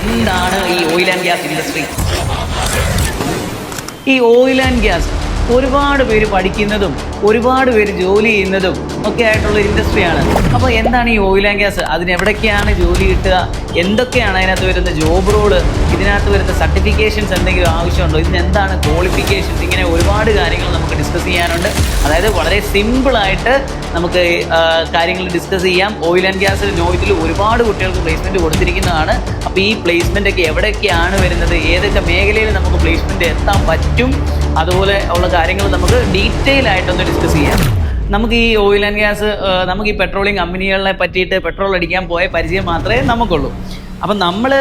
എന്താണ് ഈ oil and gas industry ഈ ഓയിൽ ആൻഡ് ഗ്യാസ് ഒരുപാട് പേര് പഠിക്കുന്നതും ഒരുപാട് പേര് ജോലി ചെയ്യുന്നതും ഒക്കെ ആയിട്ടുള്ള ഇൻഡസ്ട്രിയാണ് അപ്പോൾ എന്താണ് ഈ ഓയിൽ ആൻഡ് ഗ്യാസ് അതിനെവിടൊക്കെയാണ് ജോലി കിട്ടുക? എന്തൊക്കെയാണ് അതിനകത്ത് വരുന്ന ജോബ് റോൾ ഇതിനകത്ത് വരുന്ന സർട്ടിഫിക്കേഷൻസ് എന്തെങ്കിലും ആവശ്യമുണ്ടോ? ഇതിന് എന്താണ് ക്വാളിഫിക്കേഷൻസ് ഇങ്ങനെ ഒരുപാട് കാര്യങ്ങൾ നമുക്ക് ഡിസ്കസ് ചെയ്യാനുണ്ട്. അതായത് വളരെ സിമ്പിളായിട്ട് നമുക്ക് കാര്യങ്ങൾ ഡിസ്കസ് ചെയ്യാം. ഓയിൽ ആൻഡ് ഗ്യാസിൽ നോയിറ്റിൽ ഒരുപാട് കുട്ടികൾക്ക് പ്ലേസ്മെന്റ് കൊടുത്തിരിക്കുന്നതാണ്. ഈ പ്ലേസ്മെന്റ് ഒക്കെ എവിടെയൊക്കെയാണ് വരുന്നത്? ഏതൊക്കെ മേഖലയിൽ നമുക്ക് പ്ലേസ്മെന്റ് എത്താൻ പറ്റും? അതുപോലെ ഉള്ള കാര്യങ്ങൾ നമുക്ക് ഡീറ്റെയിൽ ആയിട്ടൊന്ന് ഡിസ്കസ് ചെയ്യാം. നമുക്ക് ഈ ഓയിൽ ആൻഡ് ഗ്യാസ് നമുക്ക് ഈ പെട്രോളിയം കമ്പനികളെ പറ്റിയിട്ട് പെട്രോൾ അടിക്കാൻ പോയ പരിചയം മാത്രമേ നമുക്കുള്ളൂ. അപ്പം നമ്മൾ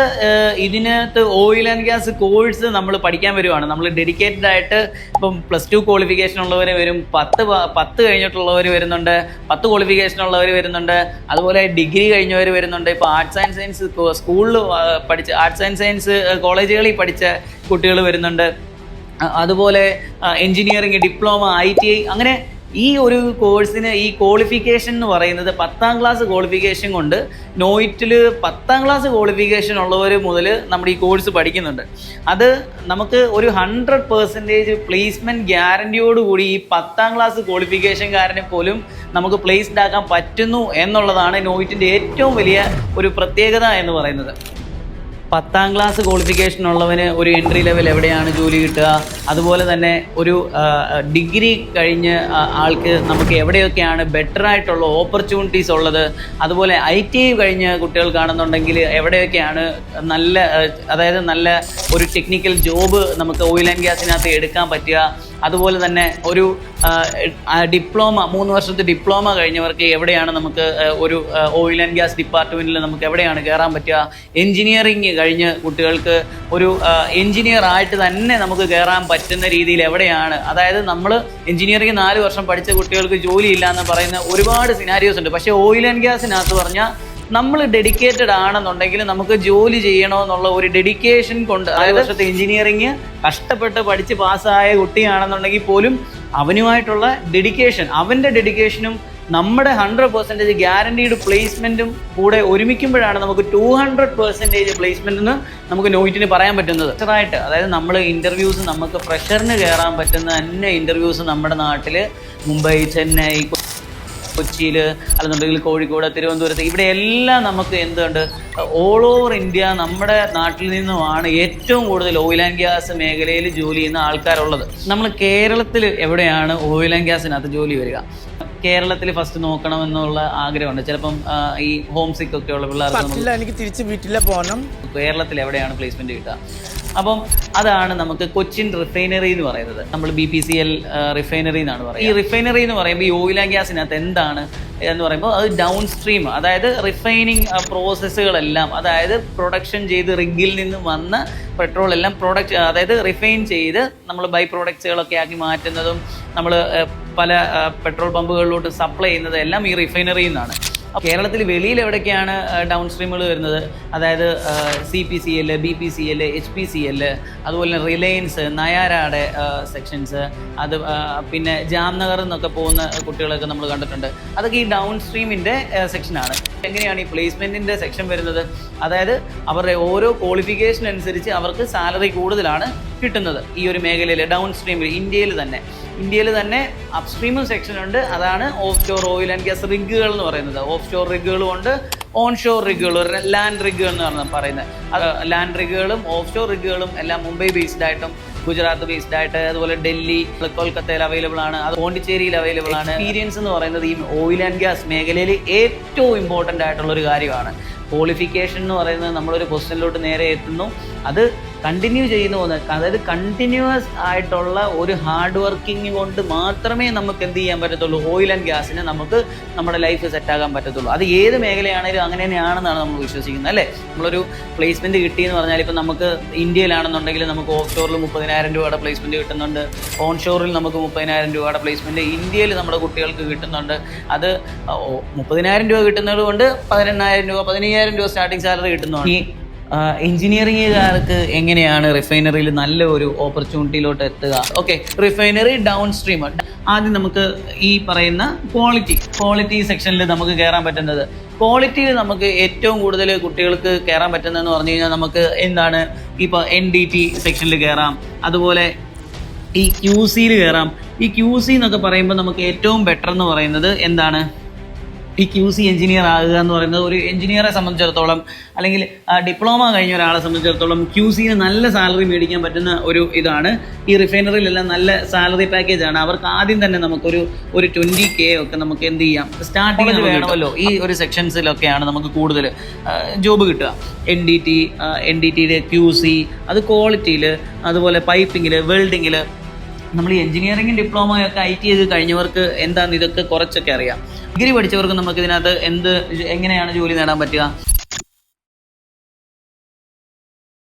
ഇതിനകത്ത് ഓയിൽ ആൻഡ് ഗ്യാസ് കോഴ്സ് നമ്മൾ പഠിക്കാൻ വരുവാണ്. നമ്മൾ ഡെഡിക്കേറ്റഡ് ആയിട്ട് ഇപ്പം പ്ലസ് ടു ക്വാളിഫിക്കേഷൻ ഉള്ളവർ വരും പത്ത് പത്ത് കഴിഞ്ഞിട്ടുള്ളവർ വരുന്നുണ്ട് പത്ത് ക്വാളിഫിക്കേഷൻ ഉള്ളവർ വരുന്നുണ്ട് അതുപോലെ ഡിഗ്രി കഴിഞ്ഞവർ വരുന്നുണ്ട്. ഇപ്പോൾ ആർട്സ് ആൻഡ് സയൻസ് സ്കൂളിൽ പഠിച്ച ആർട്സ് ആൻഡ് സയൻസ് കോളേജുകളിൽ പഠിച്ച കുട്ടികൾ വരുന്നുണ്ട്. അതുപോലെ engineering diploma I T I അങ്ങനെ ഈ ഒരു കോഴ്സിന് ഈ ക്വാളിഫിക്കേഷൻ എന്ന് പറയുന്നത് പത്താം ക്ലാസ് ക്വാളിഫിക്കേഷൻ കൊണ്ട് നോയിറ്റിൽ പത്താം ക്ലാസ് ക്വാളിഫിക്കേഷൻ ഉള്ളവർ മുതൽ നമ്മൾ ഈ കോഴ്സ് പഠിക്കുന്നുണ്ട്. അത് നമുക്ക് ഒരു ഹൺഡ്രഡ് പെർസെന്റേജ് പ്ലേസ്മെന്റ് ഗ്യാരന്റിയോടുകൂടി ഈ പത്താം ക്ലാസ് ക്വാളിഫിക്കേഷൻകാരനെ പോലും നമുക്ക് പ്ലേസ്ഡ് ആക്കാൻ പറ്റുന്നു എന്നുള്ളതാണ് നോയിറ്റിന്റെ ഏറ്റവും വലിയ ഒരു പ്രത്യേകത എന്ന് പറയുന്നത്. പത്താം ക്ലാസ് ക്വാളിഫിക്കേഷൻ ഉള്ളവന് ഒരു എൻട്രി ലെവൽ എവിടെയാണ് ജോലി കിട്ടുക? അതുപോലെ തന്നെ ഒരു ഡിഗ്രി കഴിഞ്ഞ് ആൾക്ക് നമുക്ക് എവിടെയൊക്കെയാണ് ബെറ്റർ ആയിട്ടുള്ള ഓപ്പർച്യൂണിറ്റീസ് ഉള്ളത്? അതുപോലെ ഐ ടി ഐ കഴിഞ്ഞ് കുട്ടികൾക്കാണെന്നുണ്ടെങ്കിൽ എവിടെയൊക്കെയാണ് നല്ല അതായത് നല്ല ഒരു ടെക്നിക്കൽ ജോബ് നമുക്ക് ഓയിൽ ആൻഡ് ഗ്യാസിനകത്ത് എടുക്കാൻ പറ്റുക? അതുപോലെ തന്നെ ഒരു ഡിപ്ലോമ മൂന്ന് വർഷത്തെ ഡിപ്ലോമ കഴിഞ്ഞവർക്ക് എവിടെയാണ് നമുക്ക് ഒരു ഓയിൽ ആൻഡ് ഗ്യാസ് ഡിപ്പാർട്ട്മെന്റിൽ നമുക്ക് എവിടെയാണ് കയറാൻ പറ്റുക? എൻജിനീയറിങ് കഴിഞ്ഞ് കുട്ടികൾക്ക് ഒരു എഞ്ചിനീയർ ആയിട്ട് തന്നെ നമുക്ക് കയറാൻ പറ്റുന്ന രീതിയിൽ എവിടെയാണ്? അതായത് നമ്മൾ എഞ്ചിനീയറിംഗ് നാല് വർഷം പഠിച്ച കുട്ടികൾക്ക് ജോലിയില്ല എന്ന് പറയുന്ന ഒരുപാട് സിനാരിയോസ് ഉണ്ട്. പക്ഷേ ഓയിൽ ആൻഡ് ഗ്യാസിനകത്ത് പറഞ്ഞാൽ നമ്മൾ ഡെഡിക്കേറ്റഡ് ആണെന്നുണ്ടെങ്കിൽ നമുക്ക് ജോലി ചെയ്യണമെന്നുള്ള ഒരു ഡെഡിക്കേഷൻ കൊണ്ട് അതായത് വർഷത്തെ എഞ്ചിനീയറിങ് കഷ്ടപ്പെട്ട് പഠിച്ച് പാസ്സായ കുട്ടിയാണെന്നുണ്ടെങ്കിൽ പോലും അവനുമായിട്ടുള്ള ഡെഡിക്കേഷൻ അവന്റെ ഡെഡിക്കേഷനും നമ്മുടെ ഹൺഡ്രഡ് പെർസെന്റേജ് ഗ്യാരണ്ടീഡ് പ്ലേസ്മെന്റും കൂടെ ഒരുമിക്കുമ്പോഴാണ് നമുക്ക് ടു ഹൺഡ്രഡ് പെർസെന്റേജ് പ്ലേസ്മെന്റ് എന്ന് നമുക്ക് നോയിറ്റിന് പറയാൻ പറ്റുന്നത്. ചെറുതായിട്ട് അതായത് നമ്മൾ ഇന്റർവ്യൂസ് നമുക്ക് ഫ്രഷറിന് കയറാൻ പറ്റുന്ന തന്നെ ഇന്റർവ്യൂസ് നമ്മുടെ നാട്ടിൽ മുംബൈ ചെന്നൈ കൊച്ചിയിൽ അല്ലെന്നുണ്ടെങ്കിൽ കോഴിക്കോട് തിരുവനന്തപുരത്ത് ഇവിടെ എല്ലാം നമുക്ക് എന്തുണ്ട്? ഓൾ ഓവർ ഇന്ത്യ നമ്മുടെ നാട്ടിൽ നിന്നുമാണ് ഏറ്റവും കൂടുതൽ ഓയിൽ ആൻഡ് ഗ്യാസ് മേഖലയിൽ ജോലി ചെയ്യുന്ന ആൾക്കാരുള്ളത്. നമ്മൾ കേരളത്തിൽ എവിടെയാണ് ഓയിൽ ആൻഡ് ഗ്യാസിനകത്ത് ജോലി വരിക? കേരളത്തിൽ ഫസ്റ്റ് നോക്കണം എന്നുള്ള ആഗ്രഹമുണ്ട്. ചിലപ്പം ഈ ഹോം സിക്ക് ഒക്കെ ഉള്ള പിള്ളേർക്ക് എനിക്ക് തിരിച്ച് വീട്ടിലെ പോകണം. കേരളത്തിൽ എവിടെയാണ് പ്ലേസ്മെന്റ് കിട്ടുക? അപ്പം അതാണ് നമുക്ക് കൊച്ചിൻ റിഫൈനറി എന്ന് പറയുന്നത്. നമ്മൾ B P C L refinery എന്നാണ് പറയുന്നത് ഈ റിഫൈനറി എന്ന് പറയുമ്പോൾ ഈ ആൻഡ് ഗ്യാസിനകത്ത് എന്താണ് എന്ന് പറയുമ്പോൾ അത് ഡൗൺ സ്ട്രീം അതായത് റിഫൈനിങ് പ്രോസസ്സുകളെല്ലാം അതായത് പ്രൊഡക്ഷൻ ചെയ്ത് റിഗിൽ നിന്ന് വന്ന പെട്രോൾ എല്ലാം പ്രൊഡക്ട് അതായത് റിഫൈൻ ചെയ്ത് നമ്മൾ ബൈ പ്രോഡക്ട്സുകളൊക്കെ ആക്കി മാറ്റുന്നതും നമ്മൾ പല പെട്രോൾ പമ്പുകളിലോട്ട് സപ്ലൈ ചെയ്യുന്നതും എല്ലാം ഈ റിഫൈനറിയിൽ നിന്നാണ്. കേരളത്തിൽ വെളിയിൽ എവിടേക്കാണ് ഡൗൺ സ്ട്രീമുകൾ വരുന്നത്? അതായത് C P C L B P C L H P C L അതുപോലെ തന്നെ റിലയൻസ് നയാരയുടെ സെക്ഷൻസ് അത് പിന്നെ ജാംനഗർ എന്നൊക്കെ പോകുന്ന കുട്ടികളൊക്കെ നമ്മൾ കണ്ടിട്ടുണ്ട്. അതൊക്കെ ഈ ഡൗൺ സ്ട്രീമിന്റെ സെക്ഷനാണ് എങ്ങനെയാണ് ഈ പ്ലേസ്മെന്റിന്റെ സെക്ഷൻ വരുന്നത്? അതായത് അവരുടെ ഓരോ ക്വാളിഫിക്കേഷൻ അനുസരിച്ച് അവർക്ക് സാലറി കൂടുതലാണ് കിട്ടുന്നത് ഈ ഒരു മേഖലയിൽ ഡൗൺ സ്ട്രീമിൽ ഇന്ത്യയിൽ തന്നെ. ഇന്ത്യയിൽ തന്നെ അപ്സ്ട്രീമും സെക്ഷൻ ഉണ്ട്. അതാണ് offshore oil and gas റിഗുകൾ എന്ന് പറയുന്നത്. ഓഫ് ഷോർ റിഗുകളും ഉണ്ട് ഓൺ ഷോർ റിഗുകൾ ലാൻഡ് റിഗുകൾ എന്ന് പറയുന്നത്. ലാൻഡ് റിഗുകളും ഓഫ് ഷോർ റിഗുകളും എല്ലാം മുംബൈ ബേസ്ഡ് ആയിട്ടും ഗുജറാത്ത് ബേസ്ഡ് ആയിട്ട് അതുപോലെ ഡൽഹി കൊൽക്കത്തയിൽ അവൈലബിൾ ആണ്. അത് പോണ്ടിച്ചേരിയിൽ അവൈലബിൾ ആണ്. എക്സ്പീരിയൻസ് എന്ന് പറയുന്നത് ഈ ഓയിൽ ആൻഡ് ഗ്യാസ് മേഖലയിൽ ഏറ്റവും ഇമ്പോർട്ടന്റ് ആയിട്ടുള്ള ഒരു കാര്യമാണ്. ക്വാളിഫിക്കേഷൻ എന്ന് പറയുന്നത് നമ്മളൊരു പൊസിഷനിലോട്ട് നേരെ എത്തുന്നു. അത് കണ്ടിന്യൂ ചെയ്യുന്നു പോലെ അതായത് കണ്ടിന്യൂസ് ആയിട്ടുള്ള ഒരു ഹാർഡ് വർക്കിംഗ് കൊണ്ട് മാത്രമേ നമുക്ക് എന്ത് ചെയ്യാൻ പറ്റത്തുള്ളൂ? ഓയിൽ ആൻഡ് ഗ്യാസിനെ നമുക്ക് നമ്മുടെ ലൈഫ് സെറ്റാകാൻ പറ്റത്തുള്ളൂ. അത് ഏത് മേഖലയാണെങ്കിലും അങ്ങനെ തന്നെയാണെന്നാണ് നമ്മൾ വിശ്വസിക്കുന്നത് അല്ലേ? നമ്മളൊരു പ്ലേസ്മെന്റ് കിട്ടിയെന്ന് പറഞ്ഞാൽ ഇപ്പം നമുക്ക് ഇന്ത്യയിലാണെന്നുണ്ടെങ്കിൽ നമുക്ക് ഓഫ് ഷോറിൽ മുപ്പതിനായിരം രൂപയുടെ പ്ലേസ്മെന്റ് കിട്ടുന്നുണ്ട്. ഓൺ ഷോറിൽ നമുക്ക് മുപ്പതിനായിരം രൂപയുടെ പ്ലേസ്മെന്റ് ഇന്ത്യയിൽ നമ്മുടെ കുട്ടികൾക്ക് കിട്ടുന്നുണ്ട്. അത് മുപ്പതിനായിരം രൂപ കിട്ടുന്നത് കൊണ്ട് പതിനെണ്ണായിരം രൂപ പതിനയ്യായിരം രൂപ സ്റ്റാർട്ടിംഗ് സാലറി കിട്ടുന്നതാണ്. ഈ എഞ്ചിനീയറിംഗുകാർക്ക് എങ്ങനെയാണ് റിഫൈനറിയിൽ നല്ല ഒരു ഓപ്പർച്യൂണിറ്റിയിലോട്ട് എത്തുക? ഓക്കെ റിഫൈനറി ഡൗൺ സ്ട്രീം ആദ്യം നമുക്ക് ഈ പറയുന്ന ക്വാളിറ്റി ക്വാളിറ്റി സെക്ഷനിൽ നമുക്ക് കയറാൻ പറ്റുന്നത്. ക്വാളിറ്റിയിൽ നമുക്ക് ഏറ്റവും കൂടുതൽ കുട്ടികൾക്ക് കയറാൻ പറ്റുന്നതെന്ന് പറഞ്ഞു കഴിഞ്ഞാൽ നമുക്ക് എന്താണ്? ഇപ്പോൾ എൻ ഡി ടി സെക്ഷനിൽ കയറാം അതുപോലെ ഈ ക്യൂ സിയിൽ കയറാം ഈ ക്യൂ സി എന്നൊക്കെ പറയുമ്പോൾ നമുക്ക് ഏറ്റവും ബെറ്റർ എന്ന് പറയുന്നത് എന്താണ്? ഈ ക്യൂ സി എഞ്ചിനീയർ ആകുക എന്ന് പറയുന്നത് ഒരു എഞ്ചിനീയറെ സംബന്ധിച്ചിടത്തോളം അല്ലെങ്കിൽ ഡിപ്ലോമ കഴിഞ്ഞ ഒരാളെ സംബന്ധിച്ചിടത്തോളം ക്യു സിന് നല്ല സാലറി മേടിക്കാൻ പറ്റുന്ന ഒരു ഇതാണ്. ഈ റിഫൈനറിയിലെല്ലാം നല്ല സാലറി പാക്കേജ് ആണ്. അവർക്ക് ആദ്യം തന്നെ നമുക്കൊരു ഒരു ട്വന്റി കെ ഒക്കെ നമുക്ക് എന്ത് ചെയ്യാം? സ്റ്റാർട്ടിങ് വേണമല്ലോ. ഈ ഒരു സെക്ഷൻസിലൊക്കെയാണ് നമുക്ക് കൂടുതൽ ജോബ് കിട്ടുക. N D T N D ടിയുടെ ക്യു സി അത് ക്വാളിറ്റിയിൽ അതുപോലെ പൈപ്പിങ്ങിൽ വെൽഡിങ്ങിൽ നമ്മൾ എഞ്ചിനീയറിംഗ് എഞ്ചിനീയറിംഗും ഡിപ്ലോമയൊക്കെ ഐ ടി ചെയ്ത് കഴിഞ്ഞവർക്ക് എന്താണെന്ന് ഇതൊക്കെ കുറച്ചൊക്കെ അറിയാം. ഡിഗ്രി പഠിച്ചവർക്ക് നമുക്ക് ഇതിനകത്ത് എന്ത് എങ്ങനെയാണ് ജോലി നേടാൻ പറ്റുക?